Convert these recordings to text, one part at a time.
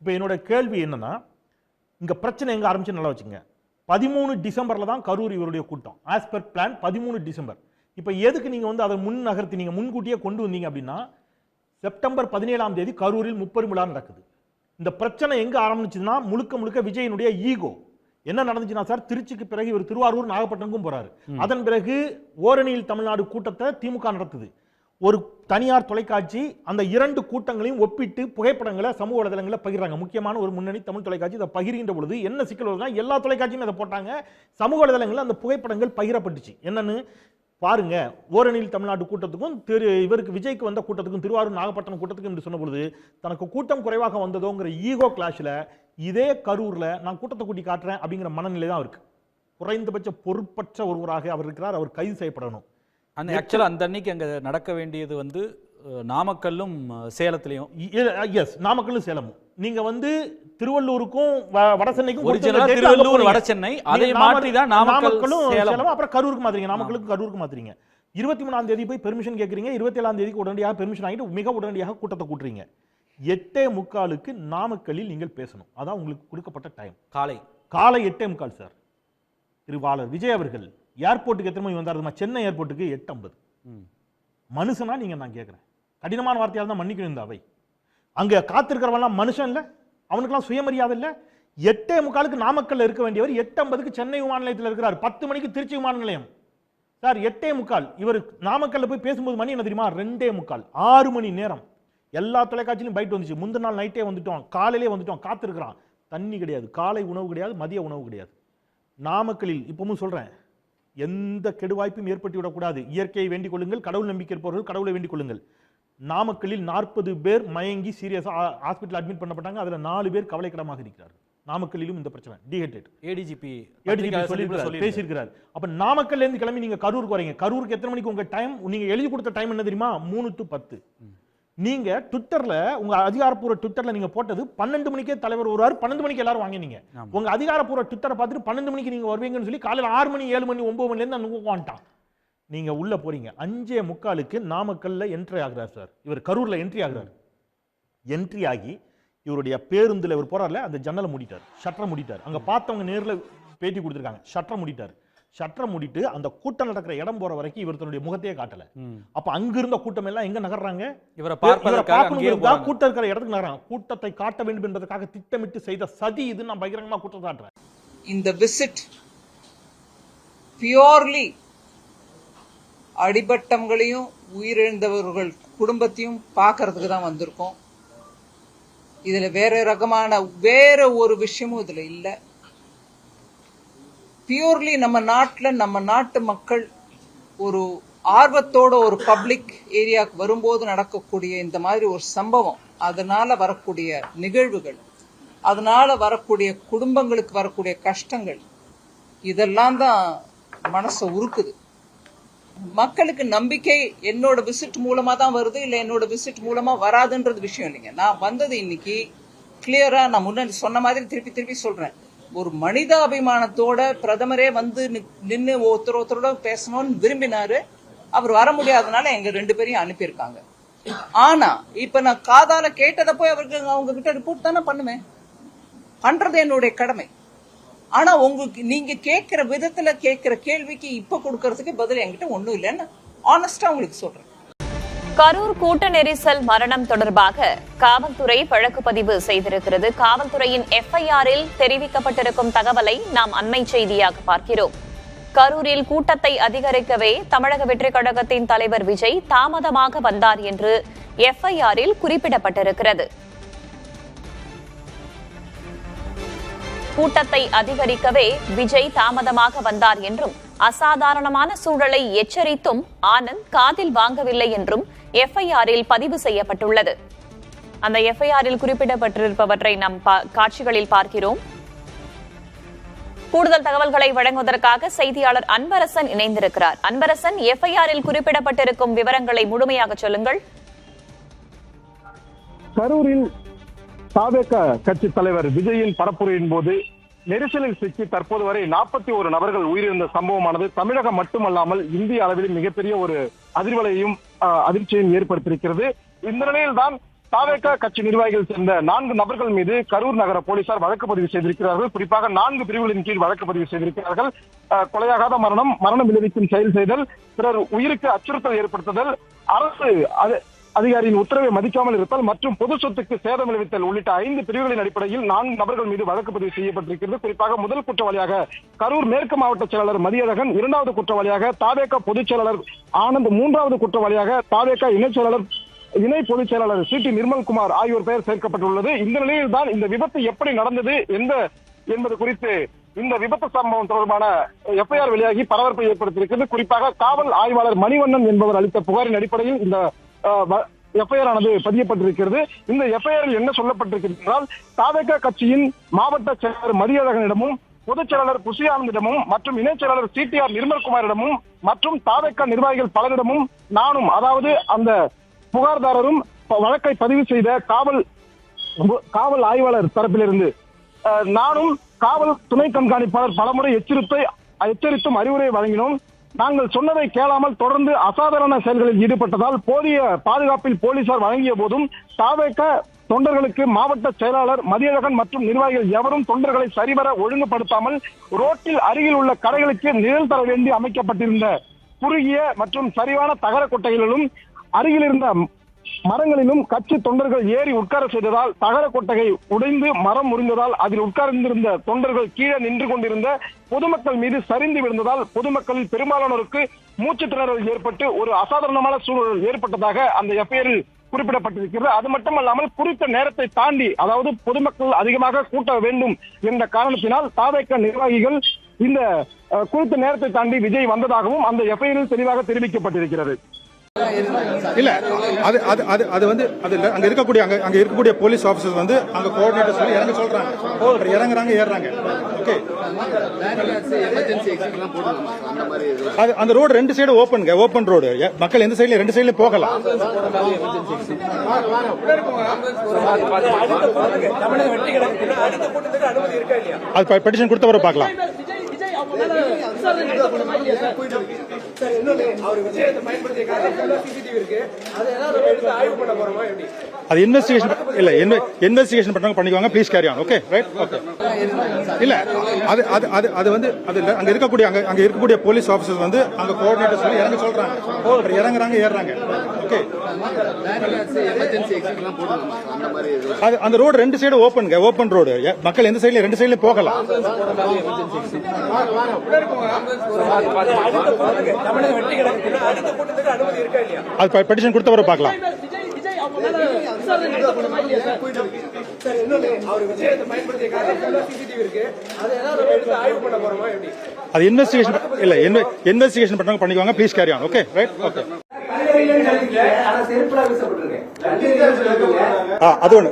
இப்போ என்னோட கேள்வி என்னன்னா இங்க பிரச்சனை எங்க ஆரம்பிச்சு நல்லா வச்சுங்க பதிமூணு டிசம்பர்ல தான் கரூர் இவருடைய கூட்டம். ஆஸ் பர் பிளான் பதிமூணு டிசம்பர். இப்போ எதுக்கு நீங்க வந்து அதை முன் நகர்த்தி நீங்க முன்கூட்டியே கொண்டு வந்தீங்க அப்படின்னா செப்டம்பர் பதினேழாம் தேதி கரூரில் முப்பெரும் விழா நடக்குது. இந்த பிரச்சனை எங்க ஆரம்பிச்சதுன்னா முழுக்க முழுக்க விஜயனுடைய ஈகோ. என்ன நடந்துச்சுன்னா சார் திருச்சிக்கு பிறகு இவர் திருவாரூர் நாகப்பட்டினமுக்கும் போறாரு. அதன் பிறகு ஓரணியில் தமிழ்நாடு கூட்டத்தை திமுக நடத்துது. ஒரு தனியார் தொலைக்காட்சி அந்த இரண்டு கூட்டங்களையும் ஒப்பிட்டு புகைப்படங்களை சமூக வலைதளங்களில் பகிர்றாங்க. முக்கியமான ஒரு முன்னணி தமிழ் தொலைக்காட்சி இதை பகிர்கின்ற பொழுது என்ன சிக்கல் வருதுன்னா எல்லா தொலைக்காட்சியும் அதை போட்டாங்க. சமூக வலைதளங்களில் அந்த புகைப்படங்கள் பகிரப்பட்டுச்சு. என்னன்னு பாருங்க. ஓரணியில் தமிழ்நாடு கூட்டத்துக்கும் திரு இவருக்கு விஜய்க்கு வந்த கூட்டத்துக்கும் திருவாரூர் நாகப்பட்டினம் கூட்டத்துக்கும் என்று சொன்ன பொழுது தனக்கு கூட்டம் குறைவாக வந்ததோங்கிற ஈகோ கிளாஷில் இதே கரூரில் நான் கூட்டத்தை கூட்டி காட்டுறேன் அப்படிங்கிற மனநிலை தான் இருக்கு குறைந்தபட்ச பொறுப்பற்ற ஒருவராக அவர் இருக்கிறார். அவர் கைது செய்யப்படணும். அந்த ஆக்சுவலாக அந்த அன்னைக்கு அங்கே நடக்க வேண்டியது வந்து நாமக்கல்லும் சேலத்திலையும். எஸ் நாமக்கல்லும் சேலமும். நீங்க வந்து திருவள்ளூருக்கும் வடசென்னைக்கும் date திருவள்ளூர். வடசென்னை, அதை மாற்றி தான் நாமக்கல், நாமக்கலும் சேலம். அப்புறம் கரூருக்கு மாத்துறீங்க. நாமக்கலுக்கு கரூருக்கு மாத்துறீங்க. இருபத்தி மூணாம் தேதி போய் பெர்மிஷன் கேட்குறீங்க இருபத்தி ஏழாம் தேதிக்கு உடனடியாக பெர்மிஷன் வாங்கிட்டு மிக உடனடியாக கூட்டத்தை கூட்டுறீங்க. எட்டே முக்காலுக்கு நாமக்கல்லில் நீங்கள் பேசணும். அதான் உங்களுக்கு கொடுக்கப்பட்ட டைம் காலை. காலை எட்டே முக்கால் சார் திருவாளர் விஜய் அவர்கள் ஏர்போர்ட்டுக்கு எத்தனை மணி வந்தாருமா? சென்னை ஏர்போர்ட்டுக்கு எட்டு ஐம்பது. மனுஷனா நீங்க நான் கேட்குறேன் கடினமான வார்த்தையால் தான் மன்னிக்கணும் இந்த அவை. அங்க காத்திருக்கிறவன்லாம் மனுஷன் இல்ல அவனுக்கெல்லாம் சுயமரியாதை இல்ல. எட்டே முக்காலுக்கு நாமக்கல்ல இருக்க வேண்டியவர் எட்டு ஐம்பதுக்கு சென்னை விமான நிலையத்தில் இருக்கிறார். பத்து மணிக்கு திருச்சி விமான நிலையம். சார் எட்டே முக்கால். இவர் நாமக்கல்ல போய் பேசும்போது மணி என்ன தெரியுமா? ரெண்டே முக்கால். ஆறு மணி நேரம். எல்லா தொலைக்காட்சியிலும் பைட் வந்துச்சு. முந்தின நாள் நைட்டே வந்துட்டோம். காலையிலே வந்துட்டோம். காத்திருக்கிறான். தண்ணி கிடையாது. காலை உணவு கிடையாது. மதிய உணவு கிடையாது. நாமக்கலில் இப்பவும் சொல்றேன். எந்த கெடுவாய்ப்பும் ஏற்பட்டு விடக்கூடாது இயற்கையை வேண்டிக் கொள்ளுங்கள் கடவுள் நம்பிக்கை இருப்பவர்கள் கடவுளை வேண்டிக் கொள்ளுங்கள். நாமக்கல்லில் நாற்பது பேர் மயங்கி சீரியஸாக ஹாஸ்பிட்டல் அட்மிட் பண்ணப்பட்டாங்க. அதுல நாலு பேர் கவலைக்கிடமாக இருக்கிறார்கள். நாமக்கல்லிலும் இந்த பிரச்சனை. டிஹெட்டட் ஏடிஜிபி ஏடிஜிபி சொல்லியிருக்கிறார் பேசியிருக்கிறார். அப்ப நாமக்கல்ல இருந்து கிளம்பி நீங்க கரூருக்கு வரீங்க கரூருக்கு எத்தனை மணிக்கு உங்க டைம் நீங்க எழுதி கொடுத்த டைம் என்ன தெரியுமா? மூணு டு பத்து. நீங்க ட்விட்டர்ல உங்க அதிகாரப்பூர்வ ட்விட்டர்ல நீங்க போட்டது பன்னெண்டு மணிக்கே தலைவர் வருவார். பன்னெண்டு மணிக்கு எல்லாரும் வாங்கினீங்க. உங்க அதிகாரப்பூர்வ ட்விட்டரை பார்த்துட்டு பன்னெண்டு மணிக்கு நீங்க வருவீங்கன்னு சொல்லி காலையில ஆறு மணி ஏழு மணி ஒன்பது மணில இருந்து அந்த வந்துட்டான் நீங்க உள்ள போறீங்க. அஞ்சே முக்காலுக்கு நாமக்கல்ல என்ட்ரி ஆகுறார் சார் இவர் கரூர்ல என்ட்ரி ஆகுறார். என்ட்ரி ஆகி இவருடைய பேருந்துல இவர் போறாருல அந்த ஜன்னலை மூடிட்டார். ஷட்டரை மூடிட்டார். அங்க பார்த்தவங்க நேர்ல பேட்டி கொடுத்துருக்காங்க. ஷட்டரை மூடிட்டார். ஷட்டரை மூடிட்டு அந்த கூட்டம் நடக்கிற இடம் போற வரைக்கும் இவர் தன்னுடைய முகத்தையே காட்டல. அப்ப அங்க இருந்த கூட்டம் எல்லாம் எங்க நகர்றாங்க? இவரை பார்ப்பதற்காக. கூட்டம் இருக்கிற இடத்துக்கு நகர்றாங்க. கூட்டத்தை காட்ட வேண்டும் என்பதற்காக திட்டமிட்டு செய்த சதி இது நான் பகிரங்கமா குற்றம் சாட்டுறேன் இந்த விசிட் பியோர்லி அடிபட்டவங்களையும் உயிரிழந்தவர்கள் குடும்பத்தையும் பார்க்கறதுக்கு தான் வந்திருக்கோம். இதுல வேற ரகமான வேற ஒரு விஷயமும் இதுல இல்ல. பியூர்லி நம்ம நாட்டில் நம்ம நாட்டு மக்கள் ஒரு ஆர்வத்தோட ஒரு பப்ளிக் ஏரியாவுக்கு வரும்போது நடக்கக்கூடிய இந்த மாதிரி ஒரு சம்பவம் அதனால வரக்கூடிய நிகழ்வுகள் அதனால வரக்கூடிய குடும்பங்களுக்கு வரக்கூடிய கஷ்டங்கள் இதெல்லாம் தான் மனசை உருக்குது. மக்களுக்கு நம்பிக்கை என்னோட விசிட் மூலமா தான் வருது இல்லை என்னோட விசிட் மூலமா வராதுன்றது விஷயம் இல்லைங்க. நான் வந்தது இன்னைக்கு கிளியரா நான் முன்னாடி சொன்ன மாதிரி திருப்பி திருப்பி சொல்றேன். ஒரு மனித அபிமானத்தோட பிரதமரே வந்து நின்று நின்னு ஒருத்தர் ஒருத்தரோட பேசணும்னு விரும்பினாரு. அவர் வர முடியாதனால எங்க ரெண்டு பேரையும் அனுப்பியிருக்காங்க. ஆனா இப்ப நான் காதால கேட்டதை போய் அவருக்கு அவங்க கிட்ட ரிப்போர்ட் தானே பண்ணுவேன். பண்றது என்னுடைய கடமை. ஆனா உங்களுக்கு நீங்க கேட்கிற விதத்துல கேட்கிற கேள்விக்கு இப்ப கொடுக்கறதுக்கு பதில் என்கிட்ட ஒண்ணும் இல்லைன்னு ஆனஸ்டா உங்களுக்கு சொல்றேன். கரூர் கூட்ட நெரிசல் மரணம் தொடர்பாக காவல்துறை வழக்கு பதிவு செய்திருக்கிறது. காவல்துறையின் எஃப்ஐஆரில் தெரிவிக்கப்பட்டிருக்கும் தகவலை நாம் அண்மை செய்தியாக பார்க்கிறோம். கரூரில் கூட்டத்தை அதிகரிக்கவே தமிழக வெற்றிக் கழகத்தின் தலைவர் விஜய் தாமதமாக வந்தார் என்று எஃப்ஐஆரில் குறிப்பிடப்பட்டிருக்கிறது. கூட்டத்தை அதிகரிக்கவே விஜய் தாமதமாக வந்தார் என்றும் அசாதாரணமான சூழலை எச்சரித்தும் ஆனந்த் காதில் வாங்கவில்லை என்றும் எஃப்ஐஆரில் பதிவு செய்யப்பட்டுள்ளது. அந்த எஃப்ஐஆரில் குறிப்பிடப்பட்டிருப்பவற்றை நாம் காட்சிகளில் பார்க்கிறோம். கூடுதல் தகவல்களை வழங்குவதற்காக செய்தியாளர் அன்பரசன் இணைந்திருக்கிறார். அன்பரசன் எஃப்ஐஆரில் குறிப்பிடப்பட்டிருக்கும் விவரங்களை முழுமையாக சொல்லுங்கள். கரூரில் தாவேக கட்சி தலைவர் விஜயின் பரப்புரையின் போது நெரிசலில் சிக்கி தற்போது வரை நாற்பத்தி ஒரு நபர்கள் உயிரிழந்த சம்பவமானது தமிழகம் மட்டுமல்லாமல் இந்திய அளவில் மிகப்பெரிய ஒரு அதிர்வலையும் அதிர்ச்சியையும் ஏற்படுத்தியிருக்கிறது. இந்த நிலையில் தான் தாவேக கட்சி நிர்வாகிகள் சேர்ந்த நான்கு நபர்கள் மீது கரூர் நகர போலீசார் வழக்கு பதிவு செய்திருக்கிறார்கள். குறிப்பாக நான்கு பிரிவுகளின் கீழ் வழக்கு பதிவு செய்திருக்கிறார்கள். கொலையாகாத மரணம் மரணம் விளைவிக்கும் செயல் செய்தல் பிறர் உயிருக்கு அச்சுறுத்தல் ஏற்படுத்துதல் அரசு அது- அதிகாரியின் உத்தரவை மதிக்காமல் இருத்தல் மற்றும் பொது சொத்துக்கு சேதம் விளைவித்தல் உள்ளிட்ட ஐந்து பிரிவுகளின் அடிப்படையில் நான்கு நபர்கள் மீது வழக்கு பதிவு செய்யப்பட்டிருக்கிறது. குறிப்பாக முதல் குற்றவாளியாக கரூர் மேற்கு மாவட்ட செயலாளர் மதியழகன் இரண்டாவது குற்றவாளியாக தாவேக பொதுச் செயலாளர் ஆனந்த் மூன்றாவது குற்றவாளியாக தாவேக இணைச் செயலாளர் இணை பொதுச் செயலாளர் சி. டி. நிர்மல்குமார் ஆகியோர் பெயர் சேர்க்கப்பட்டுள்ளது. இந்த நிலையில் தான் இந்த விபத்து எப்படி நடந்தது எந்த என்பது குறித்து இந்த விபத்து சம்பவம் தொடர்பான எஃப்ஐஆர் வெளியாகி பரபரப்பை ஏற்படுத்தியிருக்கிறது. குறிப்பாக காவல் ஆய்வாளர் மணிவண்ணன் என்பவர் அளித்த புகாரின் அடிப்படையில் இந்த எஃப்ஐஆர் ஆனது பதியப்பட்டிருக்கிறது. இந்த எஃப்ஐஆரில் என்ன சொல்லப்பட்டிருக்கிறது என்றால் தாதக கட்சியின் மாவட்ட செயலாளர் மதியழகனிடமும் பொதுச் செயலாளர் புசி மற்றும் இணைச் செயலாளர் சிடிஆர் நிர்மல்குமாரிடமும் மற்றும் தாதக நிர்வாகிகள் பலரிடமும் நானும் அதாவது அந்த புகார்தாரரும் வழக்கை பதிவு செய்த காவல் காவல் ஆய்வாளர் தரப்பிலிருந்து அஹ், நானும் காவல் துணை கண்காணிப்பாளர் பலமுறை எச்சரித்தை எச்சரித்தும் அறிவுரை வழங்கினோம். நாங்கள் சொன்னதை கேளாமல் தொடர்ந்து அசாதாரண செயல்களில் ஈடுபட்டதால் போதிய பாதுகாப்பில் போலீசார் வழங்கிய போதும் தாவேக்க தொண்டர்களுக்கு மாவட்ட செயலாளர் மதியழகன் மற்றும் நிர்வாகிகள் எவரும் தொண்டர்களை சரிவர ஒழுங்குபடுத்தாமல் ரோட்டில் அருகில் உள்ள கடைகளுக்கு நிழல் தர வேண்டி அமைக்கப்பட்டிருந்த குறுகிய மற்றும் சரிவான தகர கொட்டைகளிலும் அருகில் இருந்த மரங்களிலும் கட்சி தொண்டர்கள் ஏறி உட்கார செய்ததால் தகர கொட்டகை உடைந்து மரம் முறிந்ததால் அதில் உட்கார்ந்திருந்த தொண்டர்கள் கீழே நின்று கொண்டிருந்த பொதுமக்கள் மீது சரிந்து விழுந்ததால் பொதுமக்களில் பெரும்பாலானோருக்கு மூச்சு திணறல் ஏற்பட்டு ஒரு அசாதாரணமான சூழல் ஏற்பட்டதாக அந்த எஃப்ஐஆரில் குறிப்பிடப்பட்டிருக்கிறது. அது மட்டுமல்லாமல் குறித்த நேரத்தை தாண்டி அதாவது பொதுமக்கள் அதிகமாக கூட்ட வேண்டும் என்ற காரணத்தினால் தாவேக்க நிர்வாகிகள் இந்த குறித்த நேரத்தை தாண்டி விஜய் வந்ததாகவும் அந்த எஃப்ஐஆரில் தெளிவாக தெரிவிக்கப்பட்டிருக்கிறது. இல்ல அது அது அது அது வந்து அது இல்ல. அங்க இருக்கக்கூடிய அங்க அங்க இருக்கக்கூடிய போலீஸ் ஆபீசர்ஸ் வந்து அங்க கோஆர்டினேட்டர் சொல்லி இறங்க சொல்றாங்க. இறங்குறாங்க ஏறுறாங்க. ஓகே அது அந்த ரோடு ரெண்டு சைடு ஓப்பனுங்க ஓப்பன் ரோடு மக்கள் எந்த சைடுல ரெண்டு சைடுல போகலாம். அது பெட்டிஷன் கொடுத்தவரை பார்க்கலாம். சார் இன்னொன்று அவர் விஜயத்தை பயன்படுத்திய காரணம் சிசிடிவி இருக்கு. அதெல்லாம் நம்ம எடுத்து ஆய்வு பண்ண போறோமா எப்படி? அது இன்வெஸ்டிகேஷன் இல்ல இன்வெஸ்டிகேஷன் பண்றவங்க பண்ணிக்குவாங்க. Please carry on okay right okay இல்ல அது அது அது அது வந்து அது இல்ல. அங்க இருக்கக்கூடிய அங்க அங்க இருக்கக்கூடிய போலீஸ் ஆபீசர்ஸ் வந்து அங்க கோஆர்டினேட்டர் சொல்லி இறங்க சொல்றாங்க. இறங்குறாங்க ஏறுறாங்க. ஓகே அது அந்த ரோடு ரெண்டு சைடு ஓப்பனுங்க ஓப்பன் ரோடு மக்கள் எந்த சைடுல ரெண்டு சைடுல போகலாம். அது பெட்டிஷன் கொடுத்தவரை பார்க்கலாம். அது இன்வெஸ்டிகேஷன் இல்ல இன்வெஸ்டிகேஷன் பண்ணவங்க பண்ணிக்குவாங்க please carry on okay right okay ஆ, அது ஒண்ணு.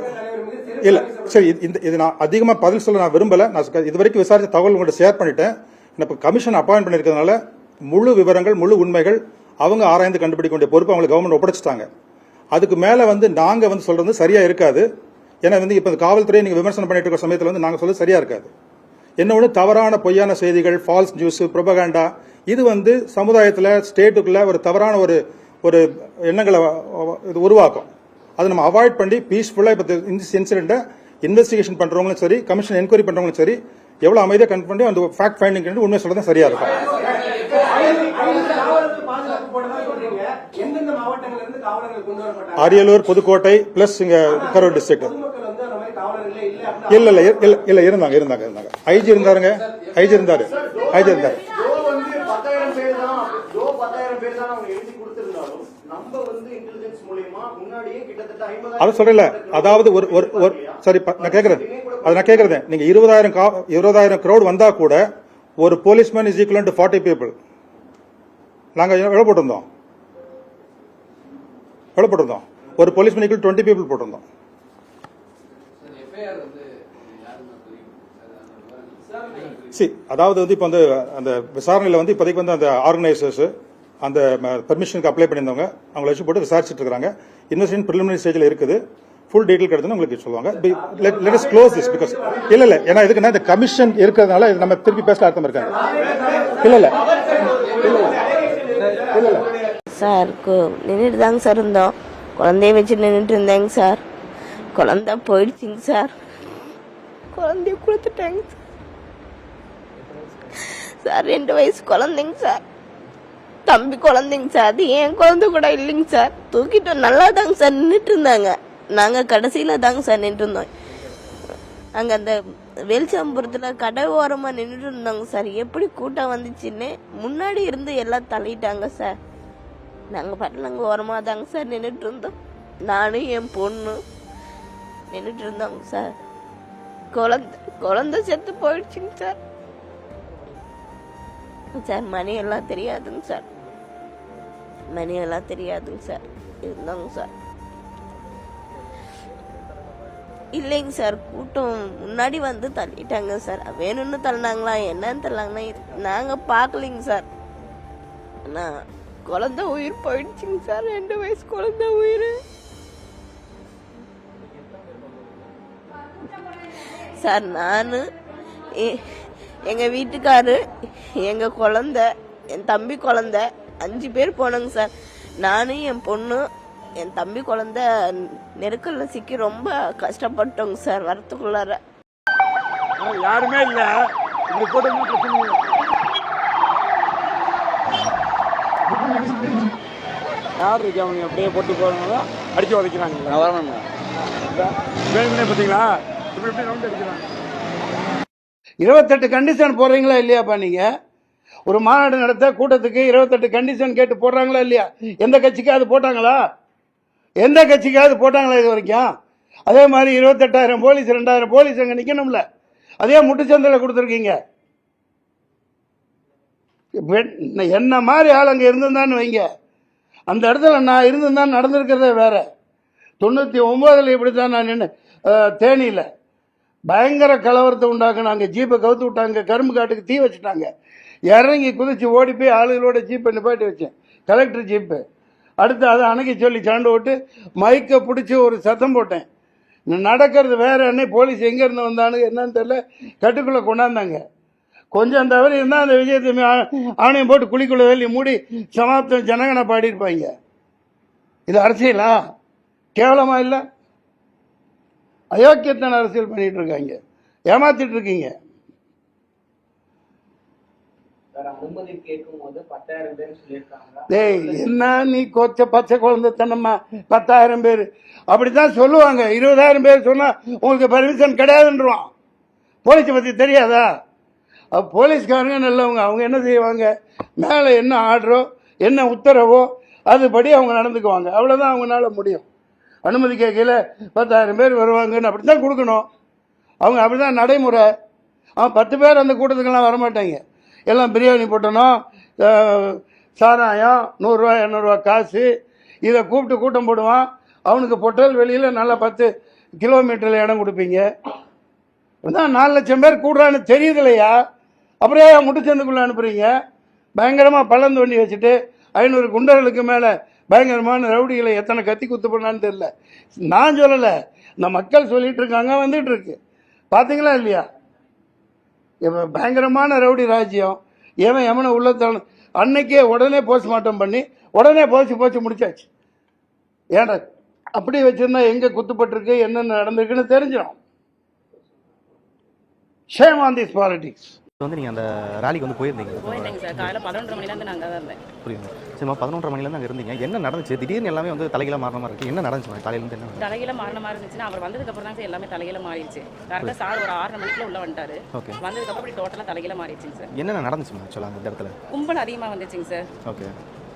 இல்ல சரி இது- இந்த இது நான் அதிகமா பதில் சொல்ல நான் விரும்பல. நான் இது வரைக்கும் விசாரிச்ச தகவல் உங்கள்கிட்ட ஷேர் பண்ணிட்டேன். நான் இப்போ கமிஷன் அப்பாயின் பண்ணிருக்கிறதுனால முழு விவரங்கள் முழு உண்மைகள் அவங்க ஆராய்ந்து கண்டுபிடிக்க வேண்டிய பொறுப்பு அவங்களுக்கு கவர்மெண்ட் ஒப்படைச்சிட்டாங்க. அதுக்கு மேலே வந்து நாங்கள் வந்து சொல்கிறது சரியாக இருக்காது. ஏன்னா வந்து இப்போ இந்த காவல்துறையை நீங்கள் விமர்சனம் பண்ணிட்டு இருக்கிற சமயத்தில் வந்து நாங்கள் சொல்கிறது சரியாக இருக்காது. என்ன ஒன்று தவறான பொய்யான செய்திகள் ஃபால்ஸ் நியூஸ் ப்ரொபகாண்டா இது வந்து சமுதாயத்தில் ஸ்டேட்டுக்குள்ளே ஒரு தவறான ஒரு ஒரு எண்ணங்களை இது உருவாக்கும். அதை நம்ம அவாய்ட் பண்ணி பீஸ்ஃபுல்லாக இப்போ இந்த இன்சிடெண்ட்டை இன்வெஸ்டிகேஷன் பண்ணுறவங்களும் சரி கமிஷன் என்கொயரி பண்ணுறவங்களும் சரி எவ்வளோ அமைதியாக கன் பண்ணி அந்த ஃபேக்ட் ஃபைண்டிங் உண்மை சொல்றது சரியாக இருக்கும். அரியலூர் புதுக்கோட்டை பிளஸ் இங்க கரூர் டிஸ்ட்ரிக்ட் இல்ல இல்ல இல்ல இருந்தாங்க இருந்தாங்க இருந்தாங்க. ஐஜி இருந்தாருங்க. ஐஜி இருந்தாரு. ஐஜி இருந்தாரு. ஜோ வந்து பத்தாயிரம் பேர் தான் ஜோ பத்தாயிரம் பேர் தான் அவங்க எழுதி கொடுத்திருந்தாலும் நம்ம வந்து இன்டெலிஜென்ஸ் மூலியமா முன்னாடியே கிட்டத்தட்ட ஐம்பதாயிரம் அது சொல்றல அதாவது ஒரு ஒரு சரி நான் கேக்குறேன். அது நான் கேக்குறேன். நீங்க இருபதாயிரம் இருபதாயிரம் crowd வந்தா கூட ஒரு policeman is equal to forty people நாங்க எவ்வளவு போட்டிருந்தோம்? எவ்வளோ போட்டிருந்தோம். ஒரு போலீஸ் மணிக்கு டுவெண்ட்டி பீப்புள் போட்டிருந்தோம். சி அதாவது வந்து இப்போ வந்து அந்த விசாரணையில் வந்து இப்போதைக்கு வந்து அந்த ஆர்கனைசர்ஸ் அந்த பெர்மிஷனுக்கு அப்ளை பண்ணியிருந்தவங்க அவங்கள வச்சு போட்டு விசாரிச்சுட்டு இருக்காங்க இன்வெஸ்டிகேஷன் ப்ரிலிமினரி ஸ்டேஜில் இருக்குது. ஃபுல் டீட்டெயில் கிடைச்சுன்னு உங்களுக்கு சொல்லுவாங்க. Let is close this because இல்ல இல்ல ஏன்னா இதுக்குன்னா இந்த கமிஷன் இருக்கிறதுனால இது நம்ம திருப்பி பேசல அர்த்தம் இருக்காங்க இல்ல இல்ல. சார் நின்றுட்டு தாங்க சார் இருந்தோம். குழந்தைய வச்சு நின்றுட்டு இருந்தேங்க சார். குழந்த போயிடுச்சுங்க சார். குழந்தைய கொடுத்துட்டேங்க சார். சார் ரெண்டு வயசு குழந்தைங்க சார். தம்பி குழந்தைங்க சார். அது என் குழந்தை கூட இல்லைங்க சார். தூக்கிட்டோம் நல்லா தாங்க சார் நின்றுட்டு இருந்தாங்க நாங்கள் கடைசியில் தாங்க சார் நின்றுட்டு இருந்தோம் அங்கே அந்த வெளிச்சம்புரத்தில் கடை ஓரமாக நின்றுட்டு இருந்தாங்க சார். எப்படி கூட்டம் வந்துச்சுன்னு முன்னாடி இருந்து எல்லாம் தள்ளிட்டாங்க சார். நாங்கள் பாட்டில் அங்கே ஓரமாக தாங்க சார் நின்றுட்டு இருந்தோம் நானும் என் பொண்ணு நின்றுட்டு இருந்தோங்க சார். குழந்த குழந்த செத்து போயிடுச்சுங்க சார். சார் மணி எல்லாம் தெரியாதுங்க சார். மணி எல்லாம் தெரியாதுங்க சார். இருந்தாங்க சார். இல்லைங்க சார் கூட்டம் முன்னாடி வந்து தள்ளிட்டாங்க சார். வேணும்னு தள்ளினாங்களா என்னன்னு தள்ளாங்கன்னா நாங்கள் பார்க்கலிங்க சார். ஆனால் குழந்தை உயிர் போயிடுச்சுங்க சார். ரெண்டு வயசு குழந்தை உயிர். சார் நான் எங்கள் வீட்டுக்காரு எங்கள் குழந்த என் தம்பி குழந்த அஞ்சு பேர் போனோங்க சார். நானும் என் பொண்ணு என் தம்பி குழந்த நெருக்கல்ல சிக்கி ரொம்ப கஷ்டப்பட்டோங்க சார் வரத்துக்குள்ளார. யாருமே இல்லை. இந்த கூட்டம் பிரச்சனை இல்லை. யார் இருக்கு அவங்க அப்படியே போட்டு போறவங்க அடிச்சு உதைக்கிறாங்க. வேணும்னே பார்த்தீங்களா? இப்படி இப்படி ரவுண்ட் அடிக்கிறாங்க. இருபத்தெட்டு கண்டிஷன் போடுறீங்களா இல்லையாப்பா நீங்க? ஒரு மாநாடு நடத்த கூட்டத்துக்கு இருபத்தெட்டு கண்டிஷன் கேட்டு போடுறாங்களா இல்லையா? எந்த கட்சிக்காவது போட்டாங்களா? எந்த கட்சிக்காவது போட்டாங்களா இது வரைக்கும்? அதே மாதிரி இருபத்தெட்டாயிரம் போலீஸ் ரெண்டாயிரம் போலீஸ் அங்கே நிற்கணும்ல அதே முட்டுச்சந்தையில் கொடுத்துருக்கீங்க. என்ன மாதிரி ஆள் அங்கே இருந்திருந்தான்னு வைங்க. அந்த இடத்துல நான் இருந்திருந்தா நடந்திருக்கிறதே வேற. தொண்ணூற்றி ஒம்போதில் இப்படி தான் நான் நின்று தேனியில். பயங்கர கலவரத்தை உண்டாக்குனாங்க. ஜீப்பை கவுத்து விட்டாங்க. கரும்பு காட்டுக்கு தீ வச்சுட்டாங்க. இறங்கி குதிச்சு ஓடி போய் ஆளுகளோட ஜீப்பை நிப்பாட்டி வச்சேன். கலெக்டர் ஜீப்பு அடுத்து அதை அணைக்க சொல்லி சாண்டு விட்டு மைக்கை பிடிச்சி ஒரு சத்தம் போட்டேன். நடக்கிறது வேற என்ன போலீஸ் எங்கேருந்து வந்தானு என்னன்னு தெரியல. கட்டுக்குள்ளே கொண்டாந்தாங்க. கொஞ்சம் தவறு இருந்தால் அந்த விஜயத்தை ஆணையம் போட்டு குழிக்குள்ள வெளியே மூடி சமாப்தம் ஜனகனை பாடியிருப்பாங்க இது அரசியலா? கேவலமா இல்லை? அயோக்கியத்தன அரசியல் பண்ணிட்டு இருக்காங்க. ஏமாத்திட்டு இருக்கீங்க. என்ன நீ கொச்ச பச்சை குழந்தைத்தனமா? பத்தாயிரம் பேர். அப்படித்தான் சொல்லுவாங்க. இருபதாயிரம் பேர் சொன்னா உங்களுக்கு பர்மிஷன் கிடையாதுன்றான் போலீஸை பத்தி தெரியாதா? அப்போ போலீஸ்காரங்க நல்லவங்க. அவங்க என்ன செய்வாங்க? மேலே என்ன ஆர்டரோ என்ன உத்தரவோ அதுபடி அவங்க நடந்துக்குவாங்க. அவ்வளோதான் அவங்களால முடியும். அனுமதி கேட்கல பத்தாயிரம் பேர் வருவாங்கன்னு அப்படி தான் கொடுக்கணும். அவங்க அப்படி தான் நடைமுறை. அவன் பத்து பேர் அந்த கூட்டத்துக்கெல்லாம் வரமாட்டாங்க. எல்லாம் பிரியாணி போட்டணும் சாராயம் நூறுரூவா இரநூறுவா காசு இதை கூப்பிட்டு கூட்டம் போடுவான். அவனுக்கு பொட்டல் வெளியில் நல்லா பத்து கிலோமீட்டரில் இடம் கொடுப்பீங்க. தான் நாலு லட்சம் பேர் கூடுறான்னு தெரியுது இல்லையா அப்புறம் ஏன் முட்டுச்சந்துக்குள்ளே அனுப்புகிறீங்க பயங்கரமாக பள்ளம் தோண்டி வச்சுட்டு ஐநூறு குண்டர்களுக்கு மேலே பயங்கரமான ரவுடிகளை எத்தனை கத்தி குத்து பண்ணான்னு தெரில நான் சொல்லலை. இந்த மக்கள் சொல்லிகிட்டு இருக்காங்க வந்துட்டு இருக்கு. பார்த்தீங்களா இல்லையா? இப்போ பயங்கரமான ரவுடி ராஜ்யம். ஏவன் எவனை உள்ளத்தான அன்னைக்கே உடனே போஸ்ட்மார்ட்டம் பண்ணி உடனே போச்சு போச்சு முடிச்சாச்சு. ஏன்டா அப்படி வச்சிருந்தா எங்கே குத்துப்பட்டிருக்கு என்னென்ன நடந்திருக்குன்னு தெரிஞ்சிடும். ஷேம் ஆன் திஸ் பாலிடிக்ஸ் வந்து நீங்கள் அந்த ரேலிக்கு வந்து போயிருந்தீங்க. போயிருந்தேங்க சார். காலையில் பதினொன்றரை மணிலேருந்து நாங்கள் தான் இருந்தேன். புரியுது சரிம்மா பதினொன்றரை மணிலேருந்து அங்கே இருந்தீங்க. என்ன நடந்துச்சு? திடீர்னு எல்லாமே வந்து தலைகீழ மாறின மாதிரி இருக்கு. என்ன நடந்துச்சு? காலையிலேருந்து என்ன தலையில மாறின மாதிரி இருந்துச்சுன்னா அவர் வந்ததுக்கு அப்புறம் தான் சார் எல்லாமே தலையில மாறிடுச்சு. கரெக்டாக சார். ஒரு ஆறரை மணிக்குள்ள உள்ள வந்துட்டாரு. ஓகே. வந்ததுக்கு அப்புறம் இப்படி டோட்டலாக தலையில மாறிடுச்சுங்க சார். என்னென்ன நடந்துச்சுமா ஆக்சுவலாக அந்த இடத்துல? கும்பல் அதிகமாக வந்துச்சுங்க சார். ஓகே.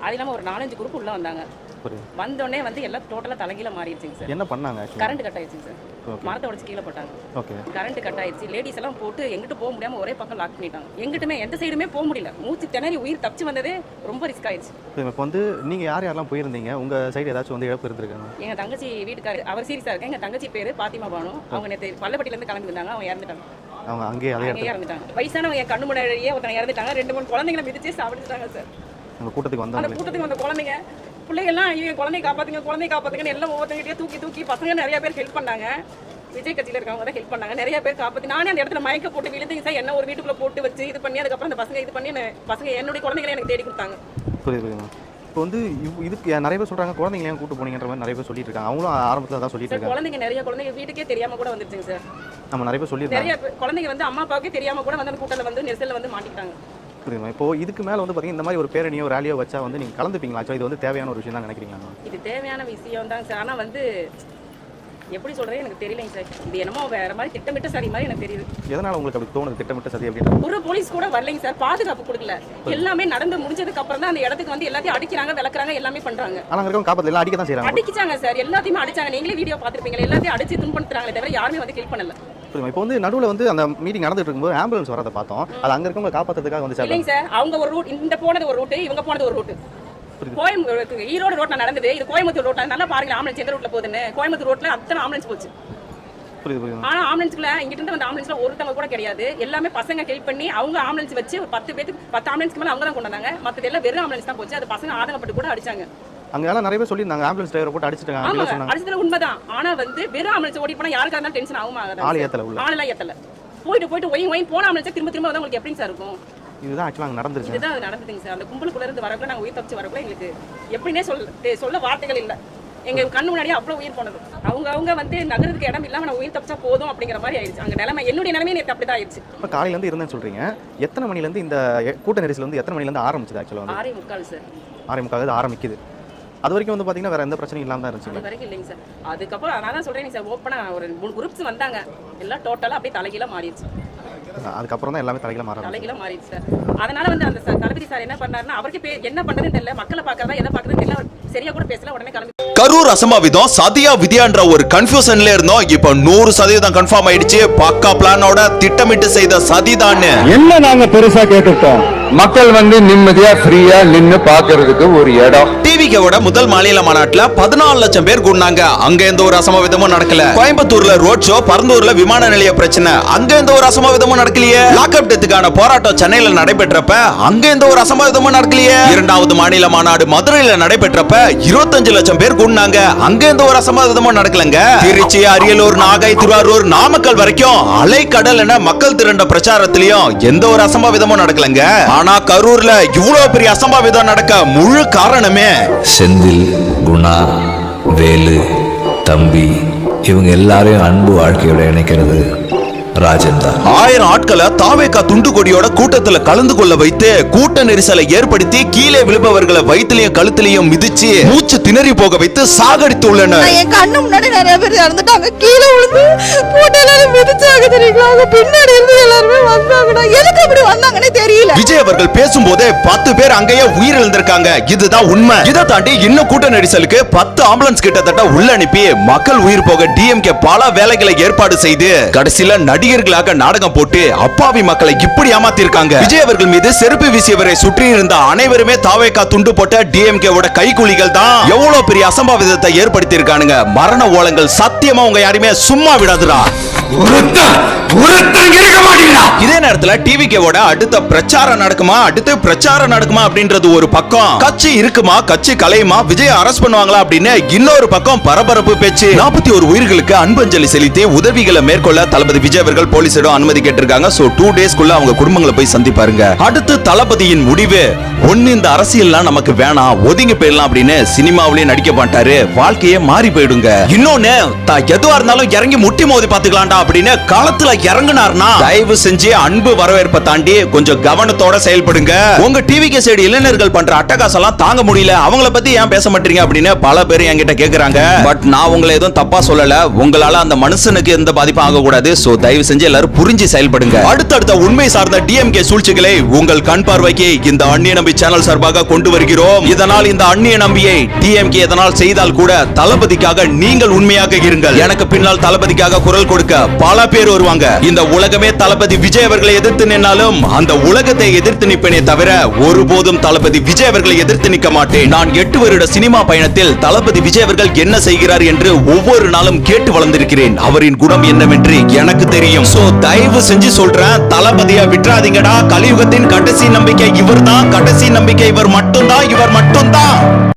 அது இல்லாமல் ஒரு நாலஞ்சு குரூப் உள்ள வந்தாங்க. வந்தோடனே வந்து எல்லாம் டோட்டலாக தலைகீழ மாறிடுச்சுங்க சார். என்ன பண்ணாங்க கரண்ட் கட் ஆயிடுச்சுங்க சார். மரத்தை உடச்சு கீழே போட்டாங்க. ஓகே கரண்ட் கட் ஆயிடுச்சு. லேடிஸ் எல்லாம் போட்டு எங்கிட்டு போக முடியாம ஒரே பக்கம் லாக் பண்ணிட்டாங்க. எங்கிட்டுமே எந்த சைடுமே போக முடியல. மூச்சு திணறி உயிர் தப்பிச்சு வந்ததே ரொம்ப ரிஸ்க் ஆயிடுச்சு. இப்போ வந்து நீங்கள் யார் யாரெல்லாம் போயிருந்தீங்க? உங்கள் சைடு ஏதாச்சும் வந்து இழப்பு இருந்திருக்காங்க? எங்க தங்கச்சி வீட்டுக்காரு அவர் சீரியஸா இருக்கு எங்க தங்கச்சி பேரு பாத்திமா பானு. அவங்க நேற்று பள்ளப்பட்டில இருந்து கிளம்பி வந்தாங்க. அவங்க இறந்துட்டாங்க. அவங்க அங்கேயே அதே இறந்துட்டாங்க. வயசானவங்க என் கண்ணு முன்னாடியே ஒருத்தங்க இறந்துட்டாங்க. ரெண்டு மூணு குழந்தைங்களை மிதிச்சு சாப்பிட்டுட்டாங்க சார். உங்கள் கூட்டத்துக்கு அந்த வந்தவங்க கூட்டத்துக்கு வந்த குழந்தைங்க பிள்ளைகள்லாம் ஐயோ குழந்தைய காப்பாத்துங்க குழந்தைய காப்பாத்துங்கன்னு எல்லாம் ஒவ்வொருத்தங்கிட்டே தூக்கி தூக்கி பசங்க நிறைய பேர் ஹெல்ப் பண்ணாங்க. விஜய் கட்சியில இருக்கவங்க தான் ஹெல்ப் பண்ணாங்க. நிறைய பேர் காப்பாத்தி நானே அந்த இடத்துல மயக்க போட்டு விழுந்துங்க சார் என்ன ஒரு வீட்டுக்குள்ள போட்டு வச்சு இது பண்ணி அதுக்கப்புறம் அந்த பசங்க இது பண்ணி என்ன- பசங்க என்னுடைய குழந்தைகளை எனக்கு தேடி கொடுத்தாங்க. புரியுது இப்போ வந்து இதுக்கு நிறைய பேர் சொல்றாங்க குழந்தைங்க ஏன் கூட்டு போனீங்கன்ற மாதிரி நிறைய பேர் சொல்லிட்டு இருக்காங்க அவங்களும் ஆரம்பத்தில் தான் சொல்லிட்டு இருக்காங்க. குழந்தைங்க நிறைய குழந்தைங்க வீட்டுக்கே தெரியாம கூட வந்துருச்சுங்க சார் நம்ம நிறைய பேர் சொல்லியிருக்காங்க. நிறைய குழந்தைங்க வந்து அம்மா அப்பாவுக்கே தெரியாம கூட வந்து அந்த கூட்டத்தில் வந்து நெரிசல்ல வந்து மாட்டிக்கிட்டாங்க. புரியுதுமா இப்போ இதுக்கு மேலே வந்து பார்த்தீங்கன்னா இந்த மாதிரி ஒரு பேரணியோ ரேலியோ வச்சா வந்து நீங்கள் கலந்துப்பீங்களா? ஆக்சுவலா இது வந்து தேவையான ஒரு விஷயம் தான் நினைக்கிறீங்களா? இது தேவையான விஷயம் தான் சார். ஆனா வந்து எப்படி சொல்றது எனக்கு தெரியலைங்க சார். இது என்னமோ வேற மாதிரி திட்டமிட்ட சரி மாதிரி எனக்கு தெரியுது. எதனால் உங்களுக்கு அப்படி தோணுது திட்டமிட்ட சதி அப்படின்ற ஒரு போலீஸ் கூட வரலைங்க சார். பாதுகாப்பு கொடுக்கல. எல்லாமே நடந்து முடிஞ்சதுக்கு அப்புறம் தான் அந்த இடத்துக்கு வந்து எல்லாத்தையும் அடிக்கிறாங்க விளக்குறாங்க எல்லாமே பண்றாங்க. ஆனால் அங்கே இருக்கவங்க காப்பாற்ற எல்லாம் அடிக்க தான் செய்கிறாங்க அடிச்சாங்க சார். எல்லாத்தையுமே அடிச்சாங்க. நீங்களே வீடியோ பார்த்திருப்பீங்க எல்லாத்தையும் அடிச்சு துன்படுத்துறாங்களே தவிர யாருமே வந்து ஹெல்ப் பண்ணல. புரியுமா இப்போ வந்து நடுவில் வந்து அந்த மீட்டிங் நடந்துட்டு இருக்கும்போது ஆம்புலன்ஸ் வரதை பார்த்தோம். அது அங்கே இருக்கவங்க காப்பாற்றுறதுக்காக வந்து இல்லைங்க சார். அவங்க ஒரு ரூட் இந்த போனது ஒரு ரூட் இவங்க போனது ஒரு ரூட் கோயம்புத்தூர் ஈரோடு ரோட்ல நடந்தது. இது கோயம்புத்தூர் ரோட்ல நல்லா பாருங்க ஆம்புலன்ஸ் எந்த ரூட்ல போகுதுன்னு. கோயம்புத்தூர் ரோட்ல அத்தனை ஆம்புலன்ஸ் போச்சு. புரியுது புரியுது. ஆனா ஆம்புலன்ஸ்க்குள்ள இங்கிட்ட இருந்து வந்த ஆம்புலன்ஸ்ல ஒருத்தவங்க கூட கிடையாது. எல்லாமே பசங்க ஹெல்ப் பண்ணி அவங்க ஆம்புலன்ஸ் வச்சு ஒரு பத்து பேத்துக்கு பத்து ஆம்புலன்ஸ்க்கு மேல அவங்க தான் கொண்டு வந்தாங்க. எல்லாம் வெறும் ஆம்புலன்ஸ் தான் போச்சு. அது பசங்க ஆதங்கப்பட்டு கூட அடிச்சாங்க. அங்கே எல்லாம் நிறைய பேர் சொல்லியிருந்தாங்க. ஆம்புலன்ஸ் டிரைவரை போட்டு அடிச்சிட்டாங்க அப்படின்னு சொன்னாங்க. அடிச்சதுல உண்மைதான். ஆனா வந்து வெறும் ஆம்புலன்ஸ் ஓடி போனா யாருக்கா இருந்தாலும் டென்ஷன் ஆகுமா ஆள் ஏத்தல உள்ள. ஆளெல்லாம் ஏத்தல. போயிட்டு போயிட்டு ஒயின் ஒயின் போன ஆம்புலன்ஸ் திரும்ப திரும்ப வந்து உங்களுக்கு எப்படிங்க சார் இருக்கும்? இதுதான் ஆக்சுவலாக அங்கே நடந்துருச்சு. இதுதான் அது நடந்ததுங்க சார். அந்த கும்பலுக்குள்ள இருந்து வரக்குள்ள நாங்க உயிர் தப்பிச்சு வரக்குள்ள எங்களுக்கு எப்படின்னே சொல்ல சொல்ல வார்த்தைகள் இல்ல. எங்க கண்ணு முன்னாடியே அவ்வளவு உயிர் போனது. அவங்க அவங்க வந்து நகரத்துக்கு இடம் இல்லாம நான் உயிர் தப்பிச்சா போதும் அப்படிங்கிற மாதிரி ஆயிடுச்சு. அங்க நிலைமை என்னுடைய நிலைமையே நேற்று அப்படிதான் ஆயிடுச்சு. இப்போ காலையிலேருந்து இருந்தேன்னு சொல்கிறீங்க எத்தனை மணிலேருந்து இந்த கூட்ட நெரிசல் வந்து எத்தனை மணிலேருந்து ஆரம்பிச்சது ஆக்சுவலாக ஆறே முக்கால் சார். ஆரே முக்காவது ஆரம்பிக்குது. அது வரைக்கும் வந்து பார்த்தீங்கன்னா வேறு எந்த பிரச்சனையும் இல்லாமல் தான் அது இருந்துச்சு வரைக்கும் இல்லைங்க சார். அதுக்கப்புறம் நான் தான் சொல்றேன் சார் ஓப்பனா ஒரு மூணு குரூப்ஸ் வந்தாங்க. எல்லாம் டோட்டலா அப்படியே தலைகீழா மாறிடுச்சு. அதுக்கப்புறம் தான் எல்லாமே தலைகளை மாற தலைகீழா மாறிடுச்சு சார். அதனால வந்து அந்த சார் தளபதி சார் என்ன பண்ணாருன்னா அவருக்கு பே- என்ன பண்றதுன்னு தெரியல மக்களை பாக்குறதா எதை பாக்குறதுன்னு தெரியல சரியா கூட பேசல உடனே கிளம்பி கரூர் அசம்பாவிதம் சதியா விதியான்ற ஒரு கன்ஃபியூஷன்ல இருந்தோம். இப்ப நூறு சதவீதம் கன்ஃபார்ம் ஆயிடுச்சு. பக்கா பிளானோட திட்டமிட்டு செய்த சதிதான்னு என்ன நாங்க பெருசா கேட்டுட்டோம் மக்கள் வந்து நிம்மதியா ஃப்ரீயா நின்னு பாக்குறதுக்கு ஒரு இடம். டிவிகேவோட முதல் மாநில மாநாட்டுல பதினாலு லட்சம் பேர் கூடினாங்க. அங்க எந்த ஒரு அசம்பாவிதமும் நடக்கல. கோயம்புத்தூர்ல ரோட் ஷோ பரந்தூர்ல விமான நிலைய பிரச்சனை. அங்க எந்த ஒரு அசம்பாவிதமும் நடக்கலையே. லாக்அப் டெத்துக்கான போராட்டம் சென்னையில நடைபெற்றப்ப அங்க எந்த ஒரு அசம்பாவிதமும் நடக்கலையே. இரண்டாவது மாநில மாநாடு மதுரையில நடைபெற்றப்ப இருபத்தஞ்சு லட்சம் பேர் கூடினாங்க. அங்க எந்த ஒரு அசம்பாவிதமும் நடக்கலங்க. திருச்சி அரியலூர் நாகை திருவாரூர் நாமக்கல் வரைக்கும் அலைக்கடல் என மக்கள் திரண்ட பிரச்சாரத்திலையும் எந்த ஒரு அசம்பாவிதமும் நடக்கலங்க. ஆனா கரூர்ல இவ்வளவு பெரிய அசம்பாவிதம் நடக்க முழு காரணமே செந்தில் குணா வேலு தம்பி இவங்க எல்லாரையும் அன்பு வாழ்க்கையோட இணைக்கிறது. ராஜன் தான் ஆயிரம் ஆட்களை தாவேக்கா துண்டு கொடியோட கூட்டத்துல கலந்து கொள்ள வைத்து கூட்ட நெரிசலை ஏற்படுத்தி கீழே விழுபவர்களை வயிற்றுலயும் கழுத்துலயும் மிதிச்சு மூச்சு திணறி போக வைத்து சாகடித்து உள்ளனர். என் கண்ணு முன்னாடி நிறைய பேர் இறந்துட்டாங்க. கீழே விழுந்து எல்லாரும் மிதிச்சாங்க தெரியுங்களா? பின்னாடி இருந்து எல்லாருமே வந்தாங்கடா எதுக்கு அப்படி வந்தாங்கன்னே தெரியல. விஜய் அவர்கள் பேசும்போதே பத்து பேர் அங்கேயே உயிரிழந்திருக்காங்க. இதுதான் உண்மை. இதை தாண்டி இன்னும் கூட்ட நெரிசலுக்கு பத்து ஆம்புலன்ஸ் கிட்டத்தட்ட உள்ள அனுப்பி மக்கள் உயிர் போக டிஎம்கே பல வேலைகளை ஏற்பாடு செய்து கடைசியில நடிகர்களாக நாடகம் போட்டு அப்பாவி மக்களை இப்படி ஏமாத்திருக்காங்க. விஜய் அவர்கள் மீது செருப்பு வீசியவரை சுற்றி இருந்த அனைவருமே தாவேக்கா துண்டு போட்ட டிஎம்கே ஓட கைக்கூலிகள் தான் எவ்வளவு பெரிய அசம்பாவிதத்தை ஏற்படுத்தி இருக்கானுங்க மரண ஓலங்கள் சத்தியமா உங்க யாருமே சும்மா விடாதுடா. இதே நேரத்துல டிவிக்கேவோட அடுத்த பிரச்சாரம் நடக்குமா? அடுத்து பிரச்சாரம் நடக்குமா அப்படின்றது ஒரு பக்கம். கட்சி இருக்குமா? கட்சி கலையுமா? விஜய் அரஸ்ட் பண்ணுவாங்களா அப்படின்னு இன்னொரு பக்கம் பரபரப்பு பேச்சு. நாற்பத்தி ஒரு உயிர்களுக்கு அன்பஞ்சலி செலுத்தி உதவிகளை மேற்கொள்ள தளபதி விஜய் அவர்கள் போலீசிடம் அனுமதி கேட்டிருக்காங்க. சோ டூ டேஸ்க்குள்ள அவங்க குடும்பங்களை போய் சந்திப்பாருங்க. அடுத்து தளபதியின் முடிவு ஒன்னு இந்த அரசியல்லாம் நமக்கு வேணாம் ஒதுங்கி போயிடலாம் அப்படின்னு சினிமாவிலேயே நடிக்க மாட்டாரு. வாழ்க்கையே மாறி போயிடுங்க. இன்னொன்னு எதுவா இருந்தாலும் இறங்கி முட்டி மோதி பாத்துக்கலாம்டா அப்படின்னு களத்துல இறங்கினார்னா தயவு செஞ்சு அன்பு வரவேற்பை தாண்டி கொஞ்சம் கவனத்தோட செயல்படுங்க. உங்க டிவிக்கு சைடு இளைஞர்கள் பண்ற அட்டகாசம் தாங்க முடியல. அவங்கள பத்தி ஏன் பேச மாட்டீங்க அப்படின்னு பல பேர் என்கிட்ட கேக்குறாங்க. பட் நான் உங்களை எதுவும் தப்பா சொல்லல. உங்களால அந்த மனுஷனுக்கு எந்த பாதிப்பும் ஆகக்கூடாது. சோ தயவு செஞ்சு எல்லாரும் புரிஞ்சு செயல்படுங்க. அடுத்தடுத்த உண்மை சார்ந்த டிஎம்கே சூழ்ச்சிகளை உங்கள் கண் பார்வைக்கு இந்த அந்நிய நம்பி சேனல் சார்பாக கொண்டு வருகிறோம். இதனால் இந்த அந்நிய நம்பியை டிஎம்கே இதனால் செய்தால் கூட தளபதிக்காக நீங்கள் உண்மையாக இருங்கள். எனக்கு பின்னால் தளபதிக்காக குரல் கொடுக்க பல பேர் வருவாங்க. இந்த உலகமே தளபதி விஜய் அவர்களை எதிர்த்து நின்னாலும் அந்த உலகத்தை எதிர்த்து நிற்பேனே தவிர ஒருபோதும் தளபதி விஜய் அவர்களை எதிர்த்து நிற்க மாட்டேன். நான் எட்டு வருட சினிமா பயணத்தில் தளபதி விஜய் அவர்கள் என்ன செய்கிறார் என்று ஒவ்வொரு நாளும் கேட்டு வளர்ந்திருக்கிறேன். அவரின் குணம் என்னவென்று எனக்கு தெரியும். சோ தயவு செஞ்சு சொல்றேன் தளபதியா விட்டுறாதீங்கடா. கலியுகத்தின் கடைசி நம்பிக்கை இவர் தான் கடைசி நம்பிக்கை இவர் மட்டும்தான் இவர் மட்டும்தான்.